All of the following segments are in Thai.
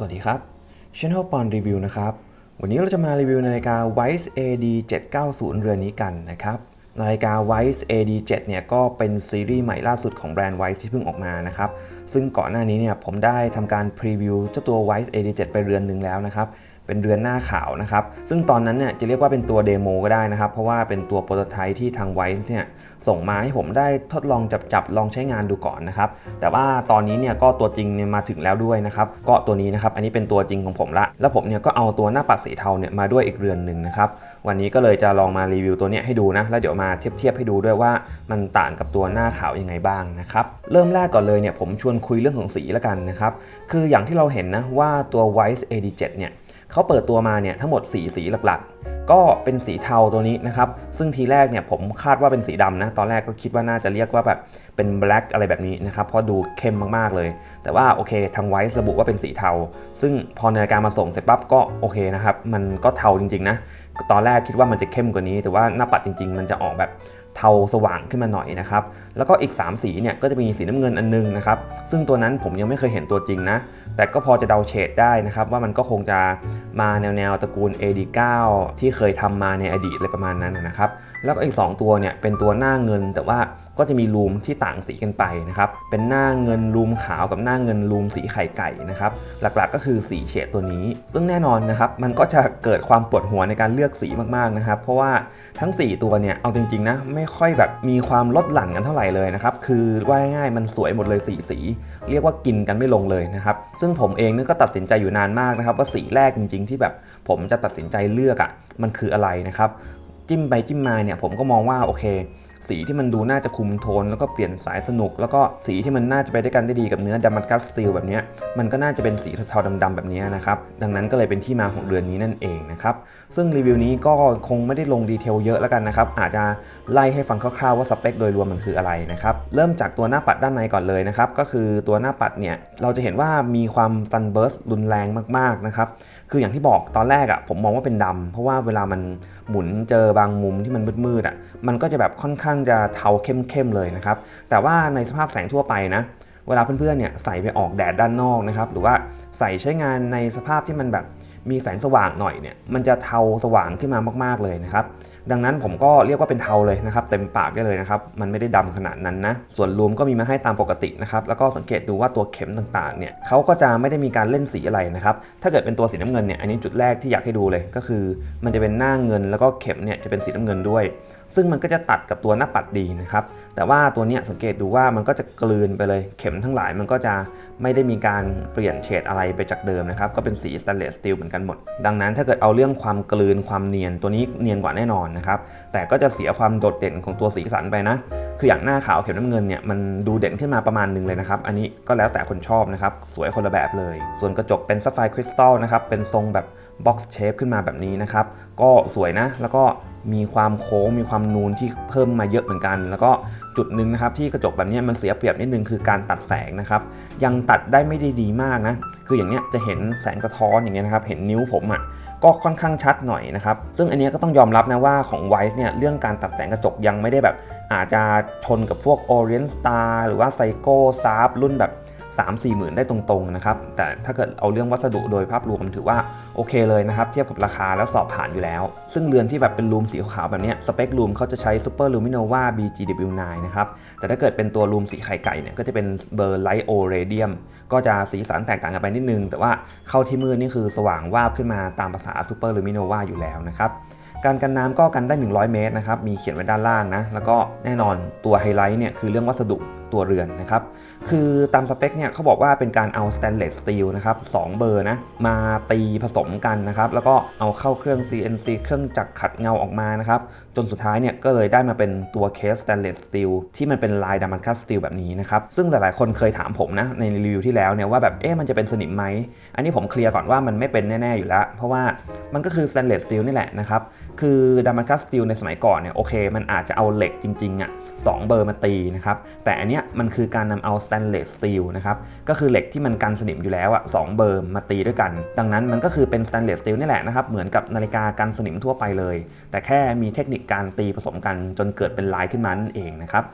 สวัสดีครับ Channel ปอนรีวิวนะครับ วันนี้เราจะมารีวิวนาฬิกา Wise AD 790 เรือนนี้กันนะครับนาฬิกา Wise AD 7เนี่ยก็เป็นซีรีส์ใหม่ล่าสุดของแบรนด์ Wise ที่เพิ่งออกมานะครับ ซึ่งก่อนหน้านี้เนี่ยผมได้ทำการพรีวิวเจ้าตัว Wise AD 7ไปเรือนหนึ่งแล้วนะครับ เป็นเรือนหน้าขาวนะครับ ซึ่งตอนนั้นเนี่ยจะเรียกว่าเป็นตัวเดโมก็ได้นะครับ เพราะว่าเป็นตัวโปรโตไทป์ที่ทาง Wise เนี่ยส่งมาให้ผมได้ทดลองจับจับลองใช้งานดูก่อนนะครับ แต่ว่าตอนนี้เนี่ยก็ตัวจริงเนี่ยมาถึงแล้วด้วยนะครับ ก็ตัวนี้นะครับ อันนี้เป็นตัวจริงของผมละ แล้วผมเนี่ยก็เอาตัวหน้าปัดสีเทาเนี่ยมาด้วยอีกเรือนหนึ่งนะครับ วันนี้ก็เลยจะลองมารีวิวตัวนี้ให้ดูนะ แล้วเดี๋ยวมาเทียบเทียบให้ดูด้วยว่ามันต่างกับตัวหน้าขาวยังไงบ้างนะครับ เริ่มแรกก่อนเลยเนี่ยผมชวนคุยเรื่องของสีละกันนะครับ คืออย่างที่เราเห็นนะว่าตัว Wise AD7 เนี่ย เขาเปิดตัวมาเนี่ยทั้งหมด 4 สีหลักๆ ก็เป็นสีเทาตัวนี้นะครับ ซึ่งทีแรกเนี่ยผมคาดว่าเป็นสีดำนะ ตอนแรกก็คิดว่าน่าจะเรียกว่าแบบเป็น black อะไรแบบนี้นะครับ เพราะดูเข้มมากๆเลย แต่ว่าโอเคทางไวซ์ระบุว่าเป็นสีเทา ซึ่งพอนาฬิกามาส่งเสร็จปั๊บก็โอเคนะครับ มันก็เทาจริงๆนะ ตอนแรกคิดว่ามันจะเข้มกว่านี้ แต่ว่าหน้าปัดจริง ๆ มันจะออกแบบ เทาสว่างขึ้นมาหน่อยนะครับ แล้วก็อีก 3 สีเนี่ยก็จะมีสีน้ำเงินอันนึงนะครับ ซึ่งตัวนั้นผมยังไม่เคยเห็นตัวจริงนะ แต่ก็พอจะเดาเฉดได้นะครับ ว่ามันก็คงจะมาแนวๆตระกูล AD9 ที่เคยทำมาในอดีตอะไรประมาณนั้นนะครับ แล้วก็อีก 2 ตัวเนี่ยเป็นตัวหน้าเงินแต่ว่า ก็จะมีรูมที่ต่างสีกันไปนะครับเป็นหน้าเงินรูมขาวกับหน้าเงินรูมสีไข่ไก่นะครับหลักๆก็คือสีเฉดตัวนี้ ซึ่งแน่นอนนะครับมันก็จะเกิดความปวดหัวในการเลือกสีมากๆนะครับ เพราะว่าทั้ง 4 ตัวเนี่ยเอาจริงๆนะไม่ค่อยแบบมีความลดหลั่นกันเท่าไหร่เลยนะครับคือว่าง่ายๆมันสวยหมดเลยสีสี เรียกว่ากินกันไม่ลงเลยนะครับซึ่งผมเองนี่ก็ตัดสินใจอยู่นานมากนะครับ ว่าสีแรกจริง ๆ ที่แบบผมจะตัดสินใจเลือกอะ่ะมันคืออะไรนะครับจิ้มไปจิ้มมาเนี่ยผมก็มองว่าโอเค สีที่มันดูน่าจะคุมโทน แล้วก็เปลี่ยนสายสนุก แล้วก็สีที่มันน่าจะไปด้วยกันได้ดีกับเนื้อดัมมัสกัสสตีลแบบนี้มันก็น่าจะเป็นสีเทาๆดำๆแบบนี้นะครับดังนั้นก็เลยเป็นที่มาของเรือนนี้นั่นเองนะครับซึ่งรีวิวนี้ก็คงไม่ได้ลงดีเทลเยอะแล้วกันนะครับอาจจะไล่ให้ฟังคร่าวๆว่าสเปคโดยรวมมันคืออะไรนะครับเริ่มจากตัวหน้าปัดด้านในก่อนเลยนะครับก็คือตัวหน้าปัดเนี่ยเราจะเห็นว่ามีความซันเบิร์สรุนแรงมากๆนะครับ คืออย่างที่บอกตอนแรกอะ่ะผมมองว่าเป็นดำเพราะว่าเวลามันหมุนเจอบางมุมที่มันมืดๆอะ่ะมันก็จะแบบค่อนข้างจะเทาเข้มๆเลยนะครับ แต่ว่าในสภาพแสงทั่วไปนะ เวลาเพื่อนๆเนี่ยใส่ไปออกแดดด้านนอกนะครับ หรือว่าใส่ใช้งานในสภาพที่มันแบบ มีแสงสว่างหน่อยเนี่ยมันจะเทาสว่างขึ้นมามาก ๆเลยนะครับดังนั้นผมก็เรียกว่าเป็นเทาเลยนะครับ เต็มปากได้เลยนะครับ มันไม่ได้ดำขนาดนั้นนะ ส่วนรวมก็มีมาให้ตามปกตินะครับ แล้วก็สังเกตดูว่าตัวเข็มต่างๆ เนี่ยเขาก็จะไม่ได้มีการเล่นสีอะไรนะครับ ถ้าเกิดเป็นตัวสีน้ำเงินเนี่ย อันนี้จุดแรกที่อยากให้ดูเลย ก็คือ มันจะเป็นหน้าเงินแล้วก็เข็มเนี่ยจะเป็นสีน้ำเงินด้วย ซึ่งมันก็จะตัดกับตัวหน้าปัดดีนะครับ แต่ว่าตัวนี้สังเกตดูว่ามันก็จะกลืนไปเลย เข็มทั้งหลายมันก็จะไม่ได้มีการเปลี่ยนเฉดอะไรไปจากเดิมนะครับ ก็เป็นสีสแตนเลสสตีลเหมือนกันหมด ดังนั้นถ้าเกิดเอาเรื่องความกลืนความเนียนตัวนี้เนียนกว่าแน่นอนนะครับ แต่ก็จะเสียความโดดเด่นของตัวสีสันไปนะ คืออย่างหน้าขาวเข็มน้ำเงินเนี่ยมันดูเด่นขึ้นมาประมาณหนึ่งเลยนะครับ อันนี้ก็แล้วแต่คนชอบนะครับ สวยคนละแบบเลย ส่วนกระจกเป็นซัฟไฟคริสตัลนะครับ เป็นทรงแบบ บ็อกซ์เชฟขึ้นมาแบบนี้นะครับ ก็สวยนะ แล้วก็มีความโค้งมีความนูนที่เพิ่มมาเยอะเหมือนกัน แล้วก็จุดหนึ่งนะครับที่กระจกแบบนี้มันเสียเปรียบนิดนึงคือการตัดแสงนะครับ ยังตัดได้ไม่ได้ดีมากนะ คืออย่างเนี้ยจะเห็นแสงสะท้อนอย่างเงี้ยนะครับ เห็นนิ้วผมอะ่ะก็ค่อนข้างชัดหน่อยนะครับ ซึ่งอันนี้ก็ต้องยอมรับนะว่าของ Wise เนี่ยเรื่องการตัดแสงกระจกยังไม่ได้แบบ อาจจะชนกับพวก Orient Star หรือว่า Seiko s a r p รุ่นแบบ 3 4หมื่นได้ตรงๆนะครับ แต่ถ้าเกิดเอาเรื่องวัสดุโดยภาพรวมถือว่าโอเคเลยนะครับ เทียบกับราคาแล้วสอบผ่านอยู่แล้ว ซึ่งเรือนที่แบบเป็นรูมสีขาวแบบนี้สเปครูมเขาจะใช้ Super Luminova BGW9 นะครับ แต่ถ้าเกิดเป็นตัวรูมสีไข่ไก่เนี่ยก็จะเป็นเบอร์ Light O Radium ก็จะสีสันแตกต่างกันไปนิดนึง แต่ว่าเข้าที่มืดนี่คือสว่างวาบขึ้นมาตามภาษา Super Luminova อยู่แล้วนะครับ การกันน้ำก็กันได้ 100 เมตรนะครับมีเขียนไว้ด้านล่างนะแล้วก็แน่นอนตัวไฮไลท์เนี่ยคือเรื่องวัสดุตัวเรือนนะครับ คือตามสเปคเนี่ยเขาบอกว่าเป็นการเอาสแตนเลสสตีลนะครับ2เบอร์นะมาตีผสมกันนะครับ แล้วก็เอาเข้าเครื่อง CNC เครื่องจักรขัดเงาออกมานะครับ จนสุดท้ายเนี่ยก็เลยได้มาเป็นตัวเคสสแตนเลสสตีลที่มันเป็นลายดัมมันคัสสตีลแบบนี้นะครับ ซึ่งหลายๆคนเคยถามผมนะในรีวิวที่แล้วเนี่ยว่าแบบเอ๊ะมันจะเป็นสนิมไหม อันนี้ผมเคลียร์ก่อนว่ามันไม่เป็นแน่ ๆ อยู่แล้ว เพราะว่ามันก็คือสแตนเลสสตีลนี่แหละนะครับ คือดัมมันคัสสตีลในสมัยก่อนเนี่ยโอเค มันอาจจะเอาเหล็กจริงๆอะสองเบอร์มาตีนะครับ แต่อันเนี้ยมันคือการนำเอาสแตนเลสสตีลนะครับ ก็คือเหล็กที่มันกันสนิมอยู่แล้วอะสองเบอร์มาตีด้วยกัน ดังนั้นมันก็คือเป็นสแตนเลสสตีลนี่แหละนะครับ เหมือนกับนาฬิกากันสนิมทั่วไปเลย แต่แค่มีเทคนิคการตีผสมกันจนเกิดเป็นลายขึ้นมานั่นเองนะครับ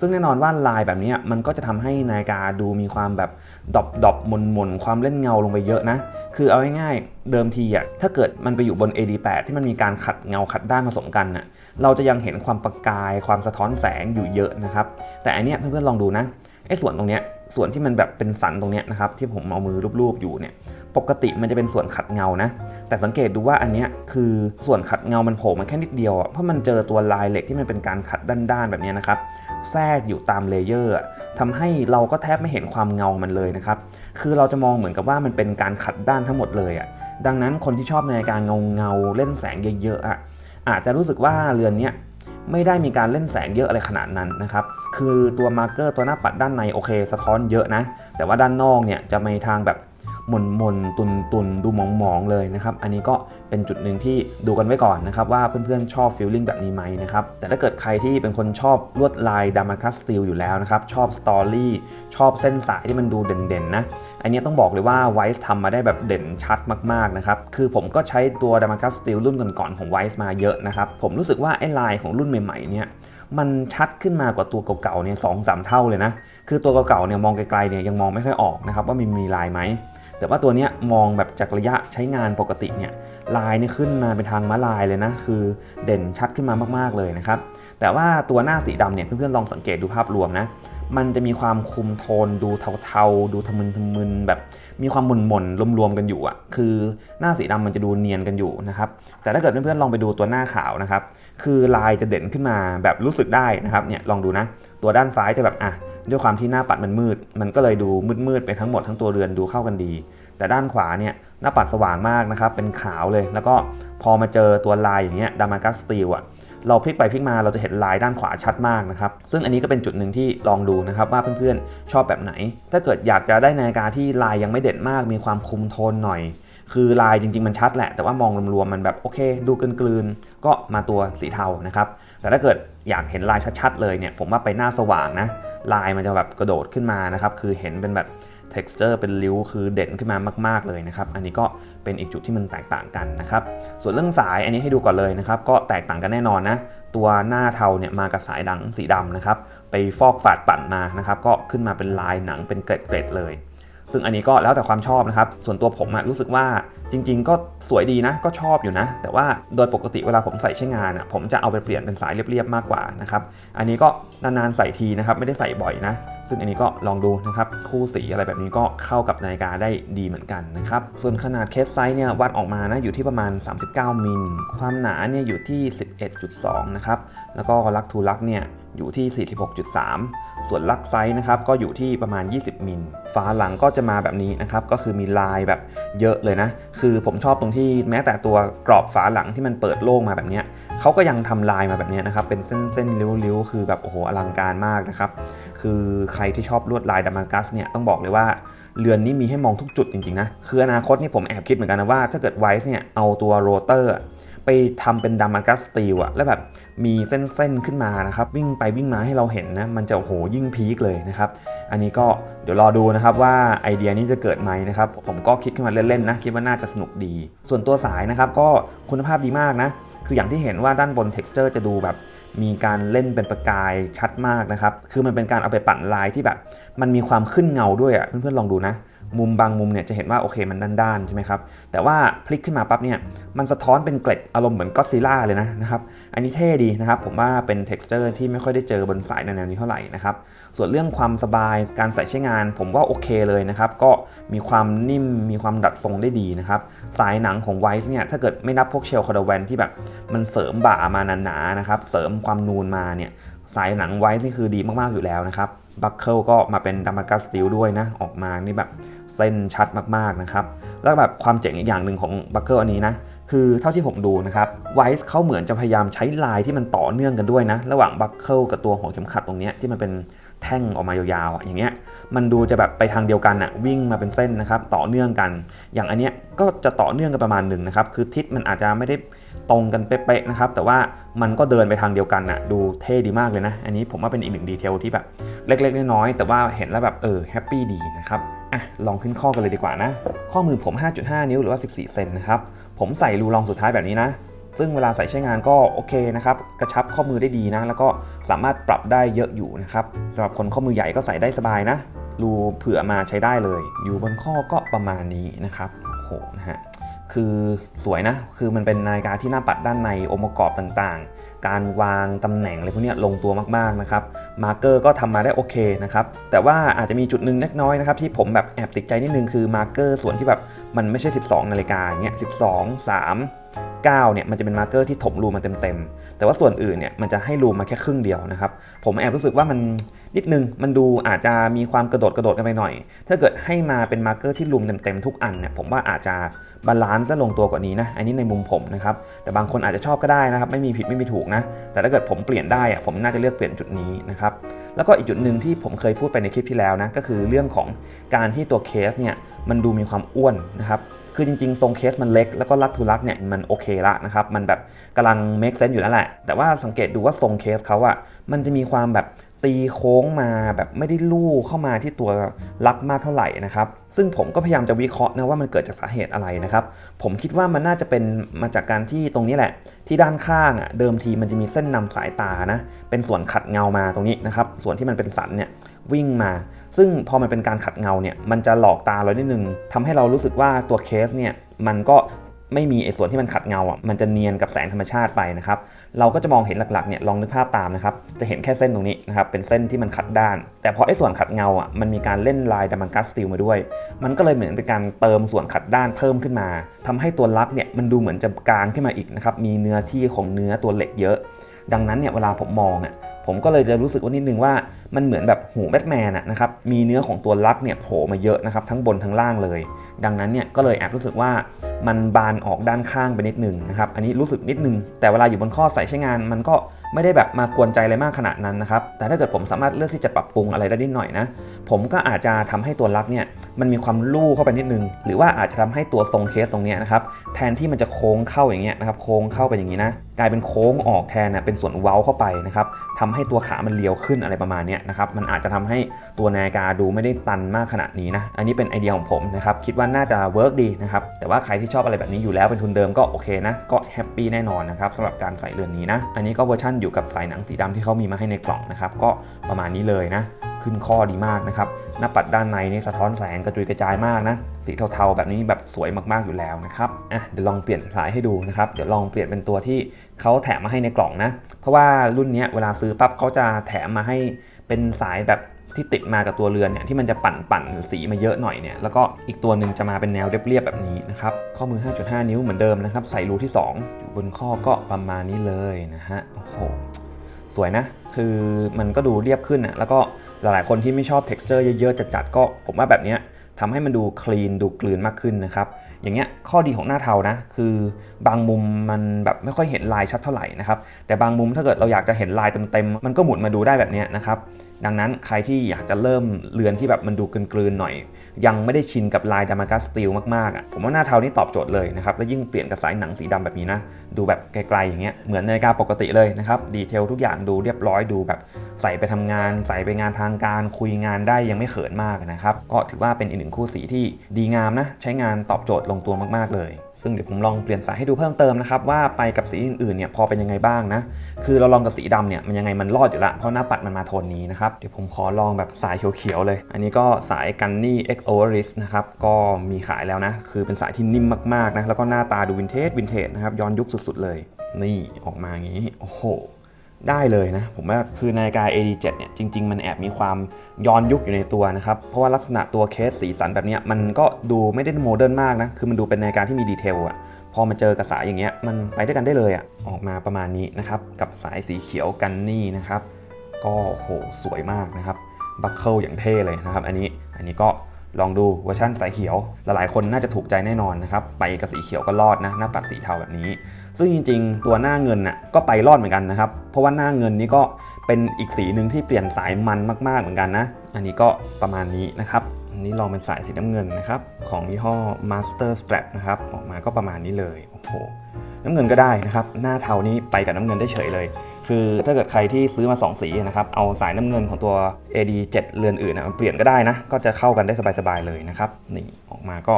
ซึ่งแน่นอนว่าลายแบบนี้มันก็จะทำให้นาฬิกาดูมีความแบบ ดอบดอบมนมนความเล่นเงาลงไปเยอะนะ คือเอาง่ายๆเดิมทีอะถ้าเกิดมันไปอยู่บน AD8 ที่มันมีการขัดเงาขัดด้านผสมกันน่ะเราจะยังเห็นความประกายความสะท้อนแสงอยู่เยอะนะครับ แต่อันเนี้ยเพื่อนๆลองดูนะไอ้ส่วนตรงเนี้ยส่วนที่มันแบบเป็นสันตรงเนี้ยนะครับที่ผมเอามือรูปๆอยู่เนี่ยปกติมันจะเป็นส่วนขัดเงานะ แต่สังเกตดูว่าอันเนี้ยคือส่วนขัดเงามันโผล่มาแค่นิดเดียวอะเพราะมันเจอตัวลายเหล็กที่มันเป็นการขัดด้านๆแบบเนี้ยนะครับแทรกอยู่ตามเลเยอร์ ทำให้เราก็แทบไม่เห็นความเงามันเลยนะครับ คือเราจะมองเหมือนกับว่ามันเป็นการขัดด้านทั้งหมดเลยอะ ดังนั้นคนที่ชอบในการเงาเงาเล่นแสงเยอะๆอะ อาจจะรู้สึกว่าเรือนเนี้ยไม่ได้มีการเล่นแสงเยอะอะไรขนาดนั้นนะครับ คือตัวมาร์เกอร์ตัวหน้าปัดด้านในโอเค สะท้อนเยอะนะ แต่ว่าด้านนอกเนี่ยจะมีทางแบบ หม่นหมนตุนตุนดูหมองมองเลยนะครับอันนี้ก็เป็นจุดหนึ่งที่ดูกันไว้ก่อนนะครับว่าเพื่อนๆชอบฟีลลิ่งแบบนี้ไหมนะครับแต่ถ้าเกิดใครที่เป็นคนชอบลวดลายดามาคัสสตีลอยู่แล้วนะครับชอบสตอรี่ชอบเส้นสายที่มันดูเด่นๆนะอันนี้ต้องบอกเลยว่าไวส์ทำมาได้แบบเด่นชัดมากๆนะครับคือผมก็ใช้ตัว d a m a c u s Steel รุ่นก่อนๆของไวส์มาเยอะนะครับผมรู้สึกว่าไอ้ลายของรุ่นใหม่ๆเนี่ยมันชัดขึ้นมากว่าตัวเก่าๆเนี่ยสองสามเท่าเลยนะ คือตัวเก่าๆเนี่ยมองไกลๆเนี่ยยังมองไม่ค่อยออกนะครับว่ามันมีลายไหม แต่ว่าตัวเนี้ยมองแบบจากระยะใช้งานปกติเนี่ยลายนี่ขึ้นมาเป็นทางม้าลายเลยนะ คือเด่นชัดขึ้นมามากๆเลยนะครับ แต่ว่าตัวหน้าสีดำเนี่ยเพื่อนๆลองสังเกตดูภาพรวมนะมันจะมีความคุมโทนดูเทาๆ ดูทะมึนทะมึนแบบมีความหม่นหม่นๆรวมๆกันอยู่อะคือหน้าสีดำมันจะดูเนียนกันอยู่นะครับแต่ถ้าเกิดเพื่อนๆลองไปดูตัวหน้าขาวนะครับคือลายจะเด่นขึ้นมาแบบรู้สึกได้นะครับเนี่ยลองดูนะ ตัวด้านซ้ายจะแบบอะ ด้วยความที่หน้าปัดมันมืด มันก็เลยดูมืดๆไปทั้งหมดทั้งตัวเรือนดูเข้ากันดี แต่ด้านขวาเนี่ยหน้าปัดสว่างมากนะครับเป็นขาวเลย แล้วก็พอมาเจอตัวลายอย่างเงี้ยดามากัสสตีลอะเราพลิกไปพลิกมาเราจะเห็นลายด้านขวาชัดมากนะครับ ซึ่งอันนี้ก็เป็นจุดหนึ่งที่ลองดูนะครับว่าเพื่อนๆ ชอบแบบไหน ถ้าเกิดอยากจะได้นาฬิกาที่ลายยังไม่เด่นมาก มีความคุมโทนหน่อย คือลายจริงๆมันชัดแหละ แต่ว่ามองรวมๆมันแบบโอเค ดูกลืนๆก็มาตัวสีเทานะครับ แต่ถ้าเกิดอยากเห็นลายชัดๆเลยเนี่ยผมว่าไปหน้าสว่างนะ ลายมันจะแบบกระโดดขึ้นมานะครับ คือเห็นเป็นแบบ texture เป็นริ้วคือเด่นขึ้นมามาก ๆเลยนะครับ อันนี้ก็เป็นอีกจุดที่มันแตกต่างกันนะครับ ส่วนเรื่องสายอันนี้ให้ดูก่อนเลยนะครับ ก็แตกต่างกันแน่นอนนะ ตัวหน้าเทาเนี่ยมากับสายดังสีดำนะครับ ไปฟอกฝาดปั่นมานะครับ ก็ขึ้นมาเป็นลายหนังเป็นเกล็ดๆเลย ซึ่งอันนี้ก็แล้วแต่ความชอบนะครับ ส่วนตัวผมอะรู้สึกว่าจริง ๆ ก็สวยดีนะก็ชอบอยู่นะ แต่ว่าโดยปกติเวลาผมใส่ใช้งานอะผมจะเอาไปเปลี่ยนเป็นสายเรียบๆมากกว่านะครับ อันนี้ก็นานๆใส่ทีนะครับไม่ได้ใส่บ่อยนะซึ่งอันนี้ก็ลองดูนะครับคู่สีอะไรแบบนี้ก็เข้ากับนาฬิกาได้ดีเหมือนกันนะครับส่วนขนาดเคสไซส์เนี่ยวัดออกมานะอยู่ที่ประมาณ 39 มิล ความหนาเนี่ยอยู่ที่ 11.2 นะครับแล้วก็ลักทูลักเนี่ยอยู่ที่ 46.3 ส่วนลักไซส์นะครับก็อยู่ที่ประมาณ 20 มิลฝาหลังก็จะมาแบบนี้นะครับก็คือมีลายแบบเยอะเลยนะ คือผมชอบตรงที่แม้แต่ตัวกรอบฝาหลังที่มันเปิดโล่งมาแบบนี้เขาก็ยังทำลายมาแบบนี้นะครับเป็นเส้นๆริ้วๆ คือแบบโอ้โหอลังการมากนะครับคือใครที่ชอบลวดลายดามากัสเนี่ยต้องบอกเลยว่าเรือนนี้มีให้มองทุกจุดจริงๆนะ คืออนาคตนี่ผมแอบคิดเหมือนกันนะว่าถ้าเกิดไวส์เนี่ยเอาตัวโรเตอร์ไปทำเป็นดามากัสสตีลอะแล้วแบบมีเส้นๆขึ้นมานะครับ วิ่งไปวิ่งมาให้เราเห็นนะ มันจะโอ้โหยิ่งพีคเลยนะครับ อันนี้ก็เดี๋ยวรอดูนะครับว่าไอเดียนี้จะเกิดไหมนะครับ ผมก็คิดขึ้นมาเล่นๆนะ คิดว่าน่าจะสนุกดี ส่วนตัวสายนะครับก็คุณภาพดีมากนะ คืออย่างที่เห็นว่าด้านบน texture จะดูแบบ มีการเล่นเป็นประกายชัดมากนะครับ คือมันเป็นการเอาไปปั่นลายที่แบบ มันมีความขึ้นเงาด้วยอะ่ะเพื่อนๆลองดูนะ มุมบางมุมเนี่ยจะเห็นว่าโอเคมันด้านๆใช่ไหมครับ แต่ว่าพลิกขึ้นมาปั๊บเนี่ย มันสะท้อนเป็นเกล็ดอารมณ์เหมือนก็ซิล่าเลยนะนะครับ อันนี้เท่ดีนะครับ ผมว่าเป็น t e x t อร์ที่ไม่ค่อยได้เจอบนสายแนวนี้เท่าไหร่นะครับ ส่วนเรื่องความสบายการใส่ใช้งาน ผมว่าโอเคเลยนะครับ ก็มีความนิ่มมีความดัดทรงได้ดีนะครับ สายหนังของไวส์เนี่ยถ้าเกิดไม่นับพวกเชลคอร์ดแวนที่แบบมันเสริมบ่ามาหนาๆนะครับ เสริมความนูนมาเนี่ยสายหนังไวส์นี่คือดีมากๆอยู่แล้วนะครับบัคเคิลก็มาเป็นดามากัสสตีลด้วยนะ ออกมานี่แบบเส้นชัดมากๆนะครับ แล้วแบบความเจ๋งอีกอย่างหนึ่งของบัคเคิลอันนี้นะ คือเท่าที่ผมดูนะครับไวส์เขาเหมือนจะพยายามใช้ลายที่มันต่อเนื่องกันด้วยนะ ระหว่างบัคเคิลกับตัวหัวเข็มขัดตรงนี้ที่มันเป็น แท่งออกมายาวๆอย่างเงี้ยมันดูจะแบบไปทางเดียวกันอะวิ่งมาเป็นเส้นนะครับต่อเนื่องกัน อย่างอันเนี้ยก็จะต่อเนื่องกันประมาณหนึ่งนะครับคือทิศมันอาจจะไม่ได้ตรงกันเป๊ะๆนะครับแต่ว่ามันก็เดินไปทางเดียวกันอะดูเท่ดีมากเลยนะ อันนี้ผมว่าเป็นอีกหนึ่งดีเทลที่แบบเล็กๆน้อยๆแต่ว่าเห็นแล้วแบบเออแฮปปี้ดีนะครับอะลองขึ้นข้อกันเลยดีกว่านะ ข้อมือผม 5.5 นิ้วหรือว่า 14 เซนนะครับผมใส่รูรองสุดท้ายแบบนี้นะ ซึ่งเวลาใส่ใช้งานก็โอเคนะครับกระชับข้อมือได้ดีนะ แล้วก็สามารถปรับได้เยอะอยู่นะครับสำหรับคนข้อมือใหญ่ก็ใส่ได้สบายนะรูเผื่อมาใช้ได้เลย อยู่บนข้อก็ประมาณนี้นะครับโหนะฮะคือสวยนะ คือมันเป็นนาฬิกาที่หน้าปัดด้านในองค์ประกอบต่างๆ การวางตำแหน่งอะไรพวกนี้ลงตัวมากๆนะครับ มาร์เกอร์ก็ทำมาได้โอเคนะครับ แต่ว่าอาจจะมีจุดหนึ่งเล็กน้อยนะครับที่ผมแบบแอบติดใจนิดนึงคือมาร์เกอร์ส่วนที่แบบมันไม่ใช่ 12 นาฬิกาอย่างเงี้ย 12 3 9เนี่ยมันจะเป็นมาร์เกอร์ที่ถมรูมาเต็มๆ แต่ว่าส่วนอื่นเนี่ยมันจะให้รูมาแค่ครึ่งเดียวนะครับ ผมแอบรู้สึกว่ามันนิดนึงมันดูอาจจะมีความกระโดดกระโดดกันไปหน่อย ถ้าเกิดให้มาเป็นมาร์เกอร์ที่รูมเต็มๆทุกอันเนี่ยผมว่าอาจจะบาลานซ์และลงตัวกว่านี้นะ อันนี้ในมุมผมนะครับ แต่บางคนอาจจะชอบก็ได้นะครับ ไม่มีผิดไม่มีถูกนะ แต่ถ้าเกิดผมเปลี่ยนได้อะผมน่าจะเลือกเปลี่ยนจุดนี้นะครับ แล้วก็อีกจุดหนึ่งที่ผมเคยพูดไปในคลิปที่แล้วนะ ก็คือเรื่องของการที่ตัวเคสเนี่ยมันดูมีความอ้วนนะครับ คือจริงๆ ทรงเคสมันเล็กแล้วก็ลักทูลักเนี่ยมันโอเคละนะครับมันแบบกำลัง make sense อยู่แล้วแหละ แต่ว่าสังเกตดูว่าทรงเคสเขาอะมันจะมีความแบบตีโค้งมาแบบไม่ได้ลู่เข้ามาที่ตัวลักมากเท่าไหร่นะครับ ซึ่งผมก็พยายามจะวิเคราะห์นะว่ามันเกิดจากสาเหตุอะไรนะครับ ผมคิดว่ามันน่าจะเป็นมาจากการที่ตรงนี้แหละ ที่ด้านข้างอะเดิมทีมันจะมีเส้นนำสายตานะเป็นส่วนขัดเงามาตรงนี้นะครับ ส่วนที่มันเป็นสันเนี่ย วิ่งมา ซึ่งพอมันเป็นการขัดเงาเนี่ยมันจะหลอกตาเรานิดนึงทำให้เรารู้สึกว่าตัวเคสเนี่ยมันก็ไม่มีไอ้ส่วนที่มันขัดเงาอะมันจะเนียนกับแสงธรรมชาติไปนะครับเราก็จะมองเห็นหลักๆเนี่ยลองนึกภาพตามนะครับจะเห็นแค่เส้นตรงนี้นะครับเป็นเส้นที่มันขัดด้าน แต่พอไอ้ส่วนขัดเงาอะมันมีการเล่นลายดัมมันกัสสตีลมาด้วย มันก็เลยเหมือนเป็นการเติมส่วนขัดด้านเพิ่มขึ้นมาทำให้ตัวลักเนี่ยมันดูเหมือนจะกลางขึ้นมาอีกนะครับมีเนื้อที่ของเนื้อตัวเหล็กเยอะ ดังนั้นเนี่ยเวลาผมมองอะผมก็เลยจะรู้สึกว่านิดนึงว่ามันเหมือนแบบหูแบทแมนนะครับมีเนื้อของตัวลักเนี่ยโผล่มาเยอะนะครับทั้งบนทั้งล่างเลย ดังนั้นเนี่ยก็เลยแอบรู้สึกว่ามันบานออกด้านข้างไปนิดนึงนะครับอันนี้รู้สึกนิดนึง แต่เวลาอยู่บนข้อใส่ใช้งานมันก็ ไม่ได้แบบมากวนใจอะไรมากขนาดนั้นนะครับ แต่ถ้าเกิดผมสามารถเลือกที่จะปรับปรุงอะไรได้นิดหน่อยนะ ผมก็อาจจะทำให้ตัวลักเนี่ยมันมีความลู่เข้าไปนิดนึง หรือว่าอาจจะทำให้ตัวทรงเคสตรงนี้นะครับแทนที่มันจะโค้งเข้าอย่างเงี้ยนะครับโค้งเข้าไปอย่างนี้นะกลายเป็นโค้งออกแทนนะเป็นส่วนเว้าเข้าไปนะครับทำให้ตัวขามันเลี้ยวขึ้นอะไรประมาณเนี้ยนะครับมันอาจจะทำให้ตัวนาฬิกาดูไม่ได้ตันมากขนาดนี้นะอันนี้เป็นไอเดียของผมนะครับคิดว่าน่าจะเวิร์กดีนะครับแต่ว่าใครที่ชอบอะไรแบบนี้อยู่แล้วเป็นทุนเดิมก็โอเคนะก็แฮปปี้แน่นอนนะครับสำหรับการใส่เรือนนี้นะอันนี้ก็เวอร์ชั่นอยู่กับสายหนังสีดำที่เขามีมาให้ในกล่องนะครับ ก็ประมาณนี้เลยนะ ขึ้นข้อดีมากนะครับ หน้าปัดด้านในนี่สะท้อนแสงกระจุยกระจายมากนะ สีเทาๆ แบบนี้แบบสวยมากๆอยู่แล้วนะครับ อะเดี๋ยวลองเปลี่ยนสายให้ดูนะครับ เดี๋ยวลองเปลี่ยนเป็นตัวที่เขาแถมมาให้ในกล่องนะ เพราะว่ารุ่นนี้เวลาซื้อปั๊บเขาจะแถมมาให้เป็นสายแบบ ที่ติดมากับตัวเรือนเนี่ยที่มันจะปั่นปั่นสีมาเยอะหน่อยเนี่ยแล้วก็อีกตัวหนึ่งจะมาเป็นแนวเรียบๆแบบนี้นะครับข้อมือ 5.5 นิ้วเหมือนเดิมนะครับ ใส่รูที่ 2 อยู่บนข้อก็ประมาณนี้เลยนะฮะโอ้โหสวยนะ คือมันก็ดูเรียบขึ้นนะแล้วก็หลายๆคนที่ไม่ชอบ texture เยอะๆจัดๆก็ผมว่าแบบนี้ทำให้มันดูคลีนดูกลืนมากขึ้นนะครับ อย่างเงี้ยข้อดีของหน้าเทานะ คือบางมุมมันแบบไม่ค่อยเห็นลายชัดเท่าไหร่นะครับ แต่บางมุมถ้าเกิดเราอยากจะเห็นลายเต็มๆ มันก็หมุนมาดูได้แบบนี้นะครับ ดังนั้นใครที่อยากจะเริ่มเรือนที่แบบมันดูกลืนๆหน่อย ยังไม่ได้ชินกับลายดามากัสสตีลมากๆอะผมว่าหน้าเทานี่ตอบโจทย์เลยนะครับ และยิ่งเปลี่ยนกับสายหนังสีดำแบบนี้นะ ดูแบบไกลๆอย่างเงี้ยเหมือนนาฬิกาปกติเลยนะครับดีเทลทุกอย่างดูเรียบร้อยดูแบบใส่ไปทำงาน ใส่ไปงานทางการคุยงานได้ยังไม่เขินมากนะครับก็ถือว่าเป็นอีกหนึ่งคู่สีที่ดีงามนะใช้งานตอบโจทย์ลงตัวมากๆเลย ซึ่งเดี๋ยวผมลองเปลี่ยนสายให้ดูเพิ่มเติมนะครับว่าไปกับสีอื่นๆเนี่ยพอเป็นยังไงบ้างนะ คือเราลองกับสีดำเนี่ยมันยังไงมันรอดอยู่ละเพราะหน้าปัดมันมาโทนนี้นะครับเดี๋ยวผมขอลองแบบสายเขียวๆเลย อันนี้ก็สายกันนี่ X Oris นะครับก็มีขายแล้วนะ คือเป็นสายที่นิ่มมากๆนะแล้วก็หน้าตาดูวินเทจวินเทจนะครับย้อนยุคสุดๆเลย นี่ออกมาอย่างนี้โอ้โห ได้เลยนะ ผมว่าคือนาฬิกา AD7 เนี่ยจริง ๆ มันแอบมีความย้อนยุคอยู่ในตัวนะครับ เพราะว่าลักษณะตัวเคสสีสันแบบเนี้ยมันก็ดูไม่ได้โมเดิร์นมากนะ คือมันดูเป็นนาฬิกาที่มีดีเทลอะพอมาเจอกับสายอย่างเงี้ยมันไปด้วยกันได้เลยอะออกมาประมาณนี้นะครับ กับสายสีเขียวกันนี่นะครับ ก็โหสวยมากนะครับบัคเคิลอย่างเท่เลยนะครับ อันนี้อันนี้ก็ ลองดูเวอร์ชันสายเขียว หลายๆคนน่าจะถูกใจแน่นอนนะครับ ไปกับสีเขียวก็รอดนะ หน้าปัดสีเทาแบบนี้ ซึ่งจริง ๆ ตัวหน้าเงินน่ะก็ไปรอดเหมือนกันนะครับ เพราะว่าหน้าเงินนี้ก็เป็นอีกสีหนึ่งที่เปลี่ยนสายมันมาก ๆ เหมือนกันนะ อันนี้ก็ประมาณนี้นะครับ อันนี้ลองเป็นสายสีน้ำเงินนะครับ ของยี่ห้อ Master Strap นะครับ ออกมาก็ประมาณนี้เลย โอ้โห น้ำเงินก็ได้นะครับ หน้าเทานี้ไปกับน้ำเงินได้เฉยเลย คือถ้าเกิดใครที่ซื้อมา 2 สีนะครับ เอาสายน้ำเงินของตัว AD7 เรือนอื่นนะมาเปลี่ยนก็ได้นะ ก็จะเข้ากันได้สบายๆเลยนะครับ นี่ออกมาก็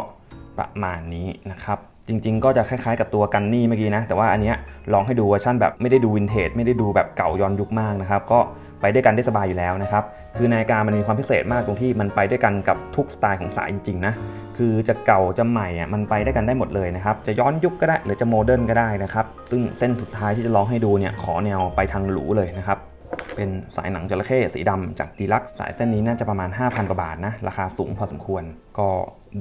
ประมาณนี้นะครับจริงๆ ก็จะคล้ายๆกับตัวกันนี่เมื่อกี้นะ แต่ว่าอันเนี้ยลองให้ดูเวอร์ชันแบบไม่ได้ดูวินเทจไม่ได้ดูแบบเก่าย้อนยุคมากนะครับ ก็ ไปด้วยกันได้สบายอยู่แล้วนะครับ คือนาฬิกามันมีความพิเศษมากตรงที่มันไปด้วยกันกับทุกสไตล์ของสายจริงๆนะ คือจะเก่าจะใหม่อะมันไปได้กันได้หมดเลยนะครับ จะย้อนยุคก็ได้หรือจะโมเดิร์นก็ได้นะครับ ซึ่งเส้นสุดท้ายที่จะลองให้ดูเนี่ยขอแนวไปทางหรูเลยนะครับ เป็นสายหนังจระเข้สีดำจากดีลักสายเส้นนี้น่าจะประมาณ 5,000 กว่าบาทนะ ราคาสูงพอสมควร ก็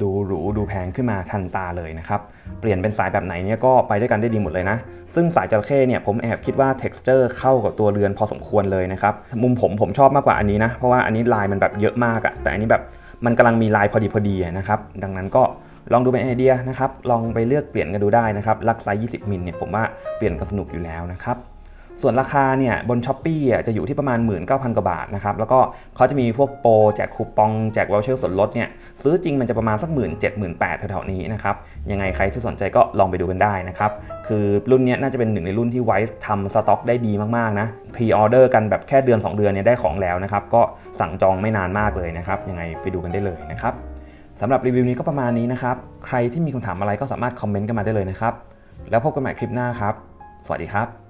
ดูหรูดูแพงขึ้นมาทันตาเลยนะครับ เปลี่ยนเป็นสายแบบไหนเนี่ยก็ไปด้วยกันได้ดีหมดเลยนะ ซึ่งสายจระเข้เนี่ยผมแอบคิดว่า texture เข้ากับตัวเรือนพอสมควรเลยนะครับ มุมผมผมชอบมากกว่าอันนี้นะ เพราะว่าอันนี้ลายมันแบบเยอะมากอะแต่อันนี้แบบมันกำลังมีลายพอดีพอดีนะครับ ดังนั้นก็ลองดูเป็นไอเดียนะครับ ลองไปเลือกเปลี่ยนกันดูได้นะครับลักไซส์20มิลเนี่ยผมว่าเปลี่ยนกันสนุกอยู่แล้วนะครับ ส่วนราคาเนี่ยบน s h อ p e e อะจะอยู่ที่ประมาณ 19,000 กว่าบาทนะครับ แล้วก็เขาจะมีพวกโปรแจกคูปองแจกวอลเชอร์ส่วนลดเนี่ยซื้อจริงมันจะประมาณสัก 1 7 0 0 0 0 8 0 0แถวๆนี้นะครับ ยังไงใครที่สนใจก็ลองไปดูกันได้นะครับ คือรุ่นนี้น่าจะเป็นหนึ่งในรุ่นที่ไวซ์ทำสต็อกได้ดีมากๆนะพรีออเดอร์กันแบบแค่เดือน 2 เดือนเนี่ยได้ของแล้วนะครับก็สั่งจองไม่นานมากเลยนะครับยังไงไปดูกันได้เลยนะครับสำหรับรีวิวนี้ก็ประมาณนี้นะครับใครที่มีคำถามอะไรก็สามารถคอมเมนต์กันมาได้เลยนะครับแล้วพบกันใหม่คลิปหน้าครับ สวัสดีครับ